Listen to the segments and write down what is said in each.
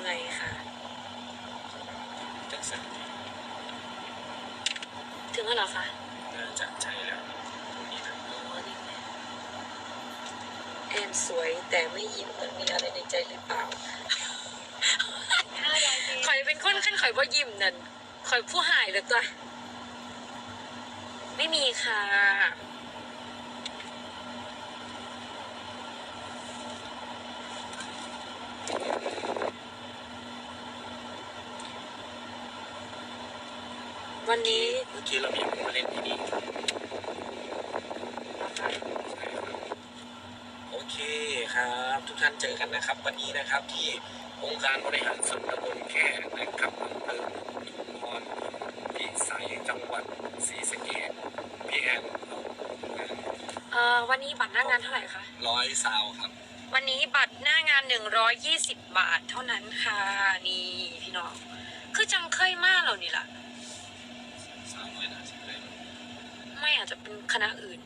เหนื่อยค่ะ จักสันถึงแล้วเหรอคะน่าจะใช่แล้วอ๋อแอนสวยแต่ไม่ยิ้มมันมีอะไรในใจหรือเปล่าค่อยเป็นคนขั้นค่อยว่ายิ้มนั่นค่อยผู้หายเลยตัว ไม่มีค่ะ วันนี้เมื่อกี้เรามีมาเล่นที่นี่โอเคครับ ทุกท่านเจอกันนะครับ วันนี้นะครับที่องค์การบริหารส่วนตำบลแค่นะครับอำเภอชุมพรพิสัยจังหวัดศรีสะเกษพี่แอนเอ่อวันนี้บัตรหน้างานเท่าไหร่คะร้อยซาวครับ วันนี้บัตรหน้างาน 120 บาทเท่านั้นค่ะนี่พี่น้อง คือจังเคยมากเรานี่ล่ะ สาวน้อยนะสิเลย ไม่อาจจะเป็น คณะอื่น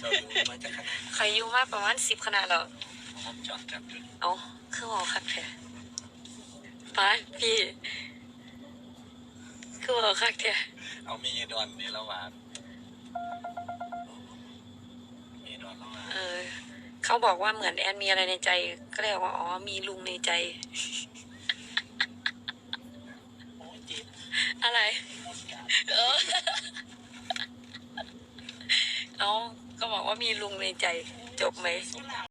เราดูมาจากขนาดใครอยู่มากประมาณสิบคณะแล้วผมจอดจับอยู่เอาคือหอคักแท้ป้าพี่ คือหอคักแท้เอามีดอนนี่แล้วว่ามีดอนแล้วว่าเออ เขาบอกว่าเหมือนแอนมีอะไรในใจ ก็เลยบอกว่าอ๋อมีลุงในใจ้องก็บอกว่ามีลุงในใจจบไหม